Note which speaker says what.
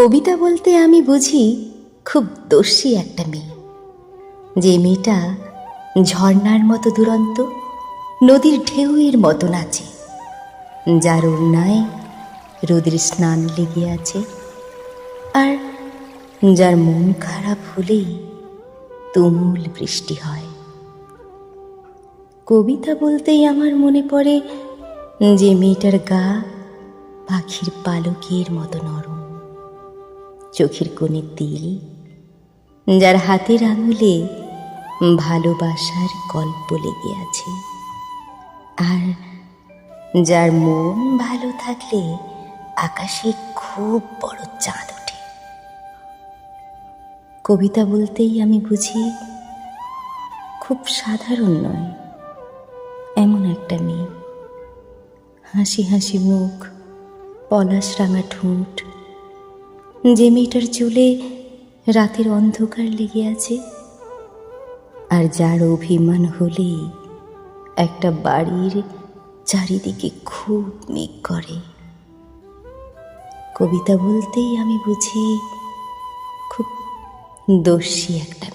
Speaker 1: কবিতা বলতে আমি বুঝি খুব দোষী একটা মেয়ে। যে মেয়েটা ঝর্ণার মতো দুরন্ত, নদীর ঢেউয়ের মতো নাচে, যার অন্যায় রোদের স্নান লেগে আছে, আর যার মন খারাপ হলেই তুমুল বৃষ্টি হয়। কবিতা বলতেই আমার মনে পড়ে যে মেয়েটার গা পাখির পালকের মতো নরম। চোখের কোণে তিল, যার হাতের আঙুলে ভালোবাসার গল্প লেগে আছে। আর যার মন ভালো থাকলে আকাশে খুব বড় চাঁদ ওঠে। কবিতা বলতেই আমি বুঝি, খুব সাধারণ নয়, এমন একটা মেয়ে। হাসি হাসি মুখ, পলাশ রাঙা ঠোঁট যে মেয়েটার চুলে রাতের অন্ধকার লেগে আছে, আর যার অভিমান হলে একটা বাড়ির চারিদিকে খুব মেঘ করে। কবিতা বলতেই আমি বুঝি খুব দোষী একটা